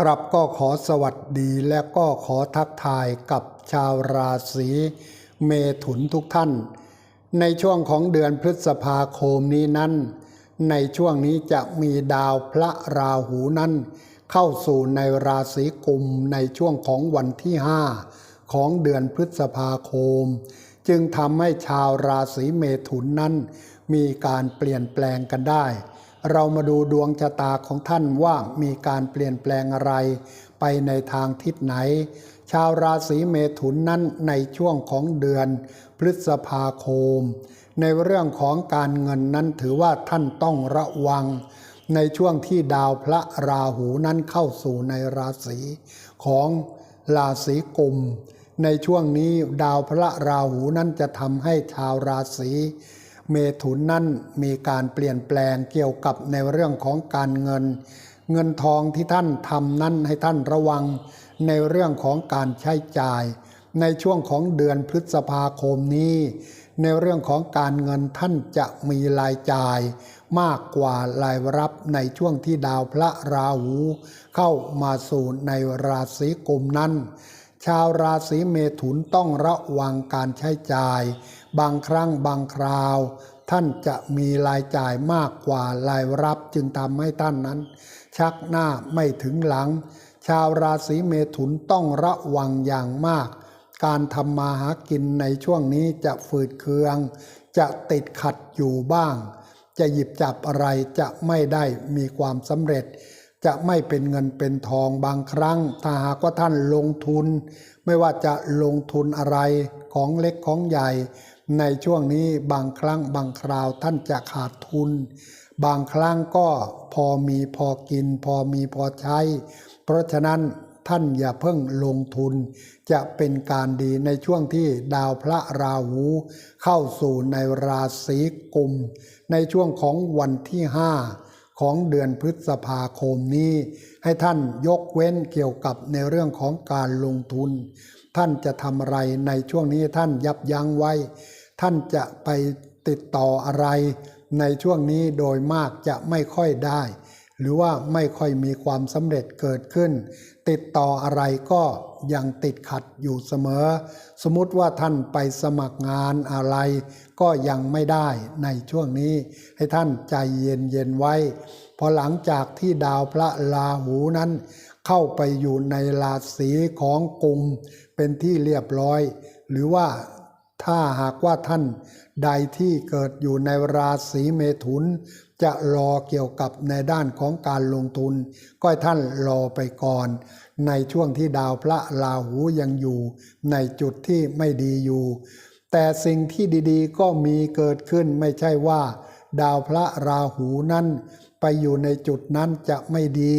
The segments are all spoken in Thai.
ครับก็ขอสวัสดีและก็ขอทักทายกับชาวราศีเมถุนทุกท่าน ในช่วงของเดือนพฤษภาคมนี้นั้น ในช่วงนี้จะมีดาวพระราหูนั้น เข้าสู่ในราศีกุมในช่วงของวันที่ 5 ของเดือนพฤษภาคม จึงทำให้ชาวราศีเมถุนนั้น มีการเปลี่ยนแปลงกันได้ เรามาดูดวงชะตาของท่านว่ามีการเปลี่ยนแปลงอะไร ไปในทางทิศไหน ชาวราศีเมถุนนั้นในช่วงของเดือน พฤษภาคม ในเรื่องของการเงินนั้นถือว่าท่านต้องระวัง ในช่วงที่ดาวพระราหูนั้นเข้าสู่ในราศีของราศีกุมในช่วงนี้ดาวพระราหูนั้นจะทำให้ชาวราศี เมถุนนั้นมีการเปลี่ยนแปลงเกี่ยวกับในเรื่องของการเงิน เงินทองที่ท่านทำนั้นให้ท่านระวังในเรื่องของการใช้จ่าย ในช่วงของเดือนพฤษภาคมนี้ ในเรื่องของการเงินท่านจะมีรายจ่าย มากกว่ารายรับในช่วงที่ดาวพระราหู เข้ามาสู่ในราศีกุมนั้น ชาวราศีเมถุนต้องระวังการใช้จ่าย บางครั้งบางคราว ท่านจะมีรายจ่ายมากกว่ารายรับจึงทำให้ท่านนั้น ชักหน้าไม่ถึงหลัง ชาวราศีเมถุนต้องระวังอย่างมาก การทำมาหากินในช่วงนี้จะฝืดเคือง จะติดขัดอยู่บ้าง จะหยิบจับอะไรจะไม่ได้มีความสำเร็จ จะไม่เป็นเงินเป็นทองบางครั้ง ถ้าหากว่าท่านลงทุน ไม่ว่าจะลงทุนอะไรของเล็กของใหญ่ ในช่วงนี้บางครั้งบางคราวท่านจะขาดทุน บางครั้งก็พอมีพอกิน พอมีพอใช้ เพราะฉะนั้นท่านอย่าเพิ่งลงทุน จะเป็นการดีในช่วงที่ดาวพระราหู เข้าสู่ในราศีกุม ในช่วงของวันที่ห้า ของเดือนพฤษภาคมนี้ ให้ท่านยกเว้นเกี่ยวกับในเรื่องของการลงทุน ท่านจะทำอะไรในช่วงนี้ท่านยับยั้งไว้ ท่านจะไปติดต่ออะไรในช่วงนี้โดยมากจะไม่ค่อยได้ หรือว่าไม่ค่อยมีความสำเร็จเกิดขึ้น ติดต่ออะไรก็ยังติดขัดอยู่เสมอ สมมติว่าท่านไปสมัครงานอะไร ก็ยังไม่ได้ในช่วงนี้ ให้ท่านใจเย็นเย็นไว้ พอหลังจากที่ดาวพระราหูนั้น เข้าไปอยู่ในราศีของกุมเป็นที่เรียบร้อย หรือว่าถ้าหากว่าท่านใดที่เกิดอยู่ในราศีเมถุน จะรอเกี่ยวกับในด้านของการลงทุน ก็ให้ท่านรอไปก่อน ในช่วงที่ดาวพระราหูยังอยู่ ในจุดที่ไม่ดีอยู่ แต่สิ่งที่ดีๆ ก็มีเกิดขึ้นไม่ใช่ว่า ดาวพระราหูนั้นไปอยู่ในจุดนั้นจะไม่ดี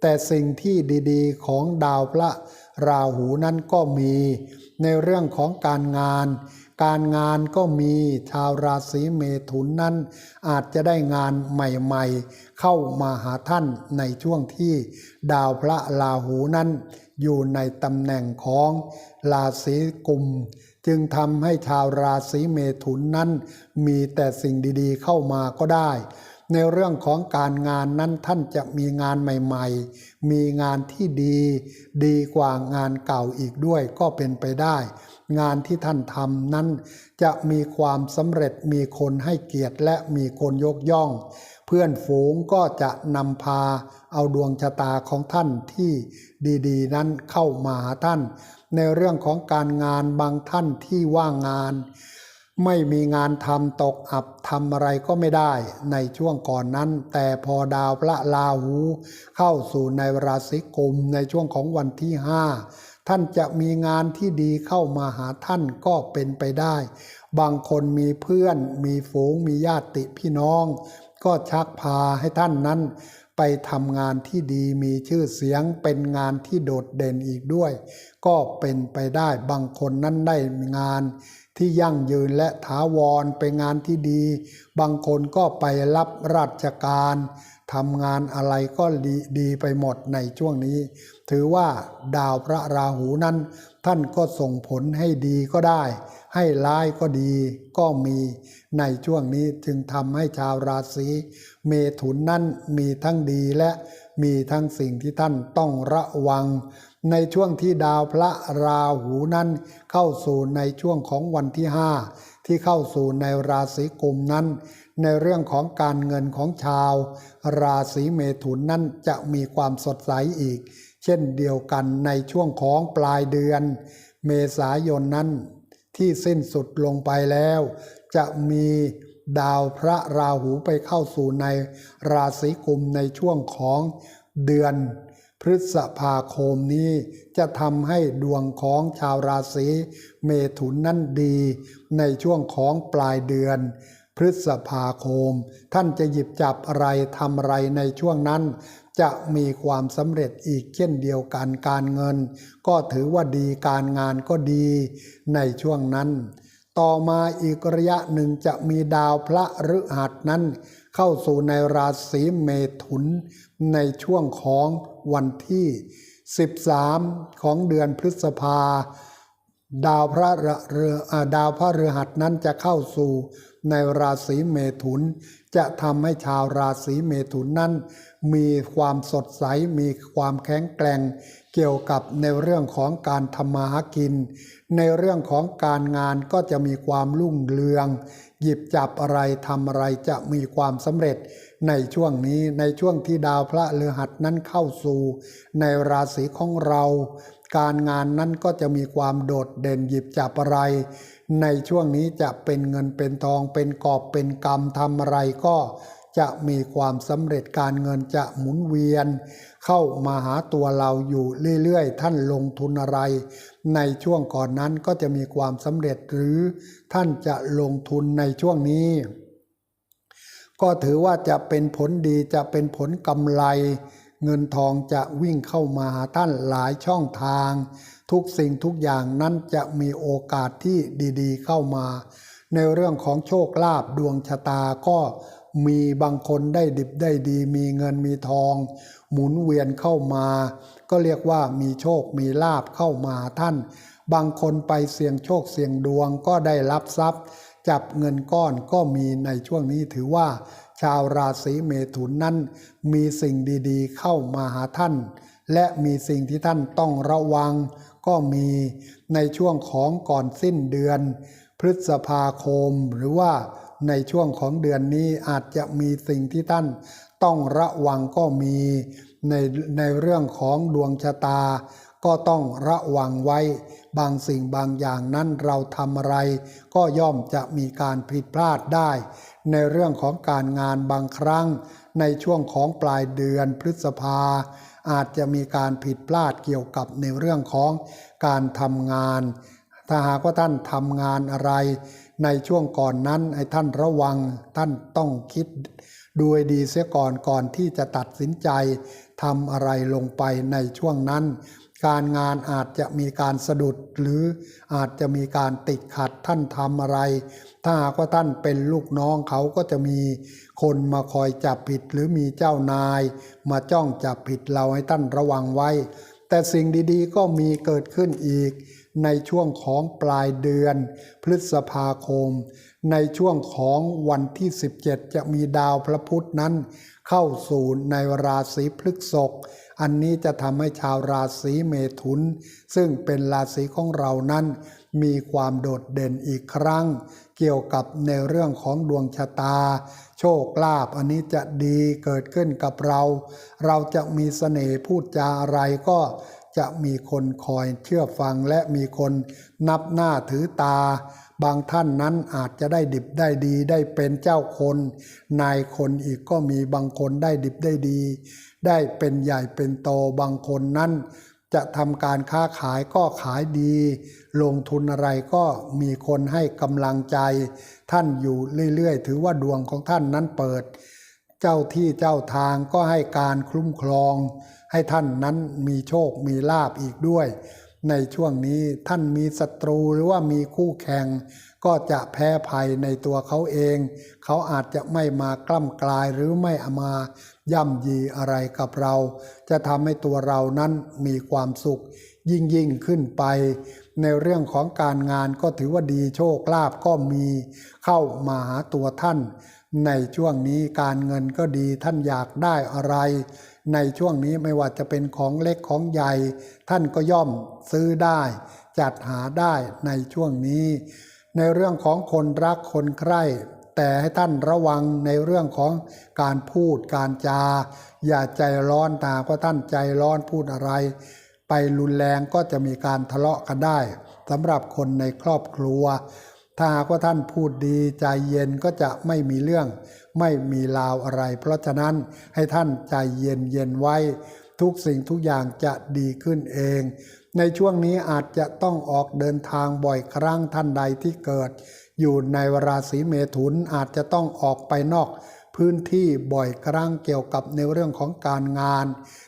แต่สิ่งที่ดีๆ ของดาวพระราหูนั้นก็มี ในเรื่องของการงาน การงานก็มีชาวราศีเมถุนนั้น อาจจะได้งานใหม่ๆ เข้ามาหาท่านในช่วงที่ดาวพระราหูนั้น อยู่ในตำแหน่งของราศีกุม จึงทำให้ชาวราศีเมถุนนั้น มีแต่สิ่งดีๆเข้ามาก็ได้ในเรื่องของการงานนั้นท่านจะมีงานใหม่ ๆ มีงานที่ดี ดีกว่างานเก่าอีกด้วยก็เป็นไปได้ งานที่ท่านทำนั้น จะมีความสำเร็จมีคนให้เกียรติและมีคนยกย่อง เพื่อนฝูงก็จะนำพาเอาดวงชะตาของท่านที่ดีๆ นั้นเข้ามาหาท่าน ในเรื่องของการงานบางท่านที่ว่างงาน ไม่มีงานทำตกอับทำอะไรก็ไม่ได้ในช่วงก่อนนั้น แต่พอดาวพระราหู เข้าสู่ในราศีกุมในช่วงของวันที่ห้า ท่านจะมีงานที่ดีเข้ามาหาท่านก็เป็นไปได้ บางคนมีเพื่อน มีฝูง มีญาติพี่น้อง ก็ชักพาให้ท่านนั้น ไปทำงานที่ดีมีชื่อเสียงเป็นงานที่โดดเด่นอีกด้วย ก็เป็นไปได้บางคนนั้นได้งานที่ยั่งยืนและถาวรไปงานที่ดี บางคนก็ไปรับราชการ ทำงานอะไรก็ดีดีไปหมดในช่วงนี้ ถือว่าดาวพระราหูนั้น ท่านก็ส่งผลให้ดีก็ได้ ให้ร้ายก็ดีก็มีในช่วงนี้จึงทำให้ชาวราศีเมถุนนั้นมีทั้งดีและมีทั้งสิ่งที่ท่านต้องระวัง ในช่วงที่ดาวพระราหูนั้น เข้าสู่ในช่วงของวันที่ห้าที่เข้าสู่ในราศีกุมนั้น ในเรื่องของการเงินของชาว ราศีเมถุนนั้นจะมีความสดใสอีก เช่นเดียวกันในช่วงของปลายเดือน เมษายนนั้น ที่สิ้นสุดลงไปแล้ว จะมีดาวพระราหูไปเข้าสู่ในราศีกุมในช่วงของเดือนพฤษภาคมนี้จะทำให้ดวงของชาวราศีเมถุนนั้นดีในช่วงของปลายเดือน พฤษภาคม ท่านจะหยิบจับอะไรทำอะไรในช่วงนั้น จะมีความสำเร็จอีกเช่นเดียวกันการเงิน ก็ถือว่าดีการงานก็ดีในช่วงนั้น ต่อมาอีกระยะหนึ่งจะมีดาวพระฤหัสนั้น เข้าสู่ในราศีเมถุน ในช่วงของวันที่ 13 ของเดือนพฤษภาดาวพระเรืออ่าดาวพระฤหัสนั้นจะเข้าสู่ ในราศีเมถุน จะทำให้ชาวราศีเมถุนนั้น มีความสดใสมีความแข็งแกร่ง เกี่ยวกับในเรื่องของการทำมาหากิน ในเรื่องของการงานก็จะมีความรุ่งเรือง หยิบจับอะไรทำอะไรจะมีความสำเร็จในช่วงนี้ในช่วงที่ดาวพระฤหัสนั้นเข้าสู่ ในราศีของเรา การงานนั้นก็จะมีความโดดเด่นหยิบจับอะไร ในช่วงนี้จะเป็นเงินเป็นทองเป็นกอบเป็นกรรมทำอะไรก็จะมีความสำเร็จการเงินจะหมุนเวียน เข้ามาหาตัวเราอยู่เรื่อยๆ ท่านลงทุนอะไร ในช่วงก่อนนั้นก็จะมีความสำเร็จหรือท่านจะลงทุนในช่วงนี้ ก็ถือว่าจะเป็นผลดีจะเป็นผลกำไร เงินทองจะวิ่งเข้ามาหาท่านหลายช่องทาง ทุกสิ่งทุกอย่างนั้นจะมีโอกาสที่ดีๆ เข้ามา ในเรื่องของโชคลาภดวงชะตาก็มีบางคนได้ดิบได้ดี มีเงินมีทอง หมุนเวียนเข้ามา ก็เรียกว่ามีโชคมีลาภเข้ามาท่าน บางคนไปเสี่ยงโชคเสี่ยงดวงก็ได้รับทรัพย์ จับเงินก้อนก็มีในช่วงนี้ถือว่า ชาวราศีเมถุนนั้น มีสิ่งดีๆ เข้ามาหาท่าน และมีสิ่งที่ท่านต้องระวัง ก็มีในช่วงของก่อนสิ้นเดือน พฤษภาคม หรือว่าในช่วงของเดือนนี้อาจจะมีสิ่งที่ท่านต้องระวังก็มีในในเรื่องของดวงชะตา ก็ต้องระวังไว้ บางสิ่งบางอย่างนั้นเราทำอะไร ก็ย่อมจะมีการผิดพลาดได้ ในเรื่องของการงานบางครั้ง ในช่วงของปลายเดือนพฤษภา อาจจะมีการผิดพลาดเกี่ยวกับในเรื่องของการทำงาน ถ้าหากว่าท่านทำงานอะไร ในช่วงก่อนนั้นให้ท่านระวังท่านต้องคิดดูดีเสียก่อนก่อนที่จะตัดสินใจทำอะไรลงไปในช่วงนั้น การงานอาจจะมีการสะดุดหรืออาจจะมีการติดขัดท่านทำอะไร ถ้าหากว่าท่านเป็นลูกน้องเขาก็จะมีคนมาคอยจับผิดหรือมีเจ้านาย มาจ้องจับผิดเราให้ท่านระวังไว้ แต่สิ่งดีๆก็มีเกิดขึ้นอีก ในช่วงของปลายเดือนพฤษภาคม ในช่วงของวันที่ 17 จะมีดาวพระพุธนั้น เข้าสู่ในราศีพฤกษภอันนี้จะทำให้ชาวราศีเมถุน ซึ่งเป็นราศีของเรานั้น มีความโดดเด่นอีกครั้ง เกี่ยวกับในเรื่องของดวงชะตา โชคลาภอันนี้จะดีเกิดขึ้นกับเรา เราจะมีเสน่ห์พูดจาอะไรก็ จะมีคนคอยเชื่อฟังและมีคนนับหน้าถือตา บางท่านนั้นอาจจะได้ดิบได้ดีได้เป็นเจ้าคน นายคนอีกก็มีบางคนได้ดิบได้ดี ได้เป็นใหญ่เป็นโตบางคนนั้นจะทำการค้าขายก็ขายดี ลงทุนอะไรก็มีคนให้กำลังใจ ท่านอยู่เรื่อยๆ ถือว่าดวงของท่านนั้นเปิด เจ้าที่เจ้าทางก็ให้การคุ้มครอง ให้ท่านนั้นมีโชคมีลาบอีกด้วย ในช่วงนี้ท่านมีศัตรูหรือว่ามีคู่แข่ง ก็จะแพ้ภัยในตัวเขาเอง เขาอาจจะไม่มากล้ำกลายหรือไม่อามาย่ำยีอะไรกับเรา จะทำให้ตัวเรานั้นมีความสุข ยิ่งยิ่งขึ้นไป ในเรื่องของการงานก็ถือว่าดีโชคลาภก็มีเข้ามาหาตัวท่าน ในช่วงนี้การเงินก็ดีท่านอยากได้อะไร ในช่วงนี้ไม่ว่าจะเป็นของเล็กของใหญ่ ท่านก็ย่อมซื้อได้ จัดหาได้ในช่วงนี้ ในเรื่องของคนรักคนใคร่แต่ให้ท่านระวังในเรื่องของการพูดการจา อย่าใจร้อนตาว่าท่านใจร้อนพูดอะไร ไปรุนแรงก็จะมีการทะเลาะกันได้สำหรับคนในครอบครัว ถ้าหากว่าท่านพูดดีใจเย็นก็จะไม่มีเรื่อง ไม่มีราวอะไร เพราะฉะนั้นให้ท่านใจเย็นเย็นไว้ ทุกสิ่งทุกอย่างจะดีขึ้นเอง ในช่วงนี้อาจจะต้องออกเดินทางบ่อยครั้งท่านใดที่เกิด อยู่ในราศีเมถุนอาจจะต้องออกไปนอกพื้นที่บ่อยครั้งเกี่ยวกับในเรื่องของการงาน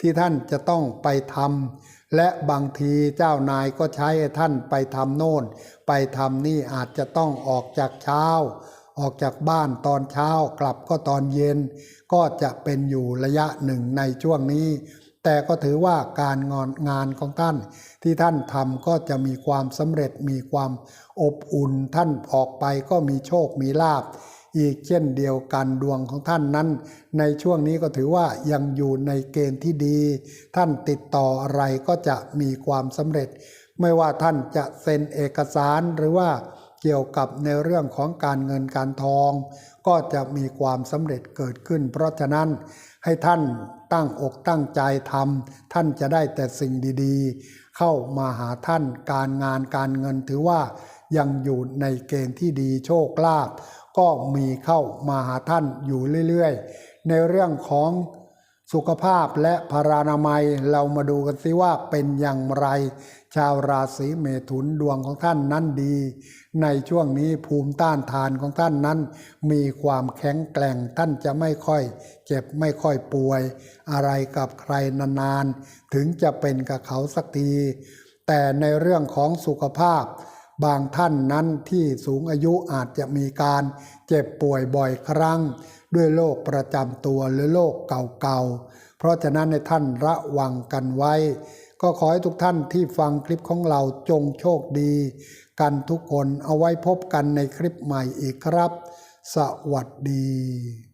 ที่ท่านจะต้องไปทำและบางทีเจ้านายก็ใช้ใท่านไปทำโน่น ไปทำนี่อาจจะต้องออกจากเช้า ออกจากบ้านตอนเช้ากลับก็ตอนเย็น ก็จะเป็นอยู่ระยะหนึ่งในช่วงนี้ แต่ก็ถือว่าการงานงานของท่าน ที่ท่านทำก็จะมีความสำเร็จมีความอบอุ่นท่านออกไปก็มีโชคมีลาภ อีกเช่นเดียวกันดวงของท่านนั้น ในช่วงนี้ก็ถือว่ายังอยู่ในเกณฑ์ที่ดี ท่านติดต่ออะไรก็จะมีความสำเร็จ ไม่ว่าท่านจะเซ็นเอกสารหรือว่าเกี่ยวกับในเรื่องของการเงินการทอง ก็จะมีความสำเร็จเกิดขึ้น เพราะฉะนั้นให้ท่านตั้งอกตั้งใจทำท่านจะได้แต่สิ่งดีๆ เข้ามาหาท่านการงานการเงินถือว่ายังอยู่ในเกณฑ์ที่ดีโชคลาภ ก็มีเข้ามาหาท่านอยู่เรื่อยๆ ในเรื่องของสุขภาพและพารานามัยเรามาดูกันสิว่าเป็นอย่างไร ชาวราศีเมถุนดวงของท่านนั้นดี ในช่วงนี้ภูมิต้านทานของท่านนั้น มีความแข็งแกร่งท่านจะไม่ค่อย เจ็บไม่ค่อยป่วย อะไรกับใครนานๆ ถึงจะเป็นกับเขาสักที แต่ในเรื่องของสุขภาพ บางท่านนั้นที่สูงอายุอาจจะมีการเจ็บป่วยบ่อยครั้ง ด้วยโรคประจำตัวหรือโรคเก่าๆ เพราะฉะนั้นในท่านระวังกันไว้ ก็ขอให้ทุกท่านที่ฟังคลิปของเราจงโชคดี กันทุกคนเอาไว้พบกันในคลิปใหม่อีกครับ สวัสดี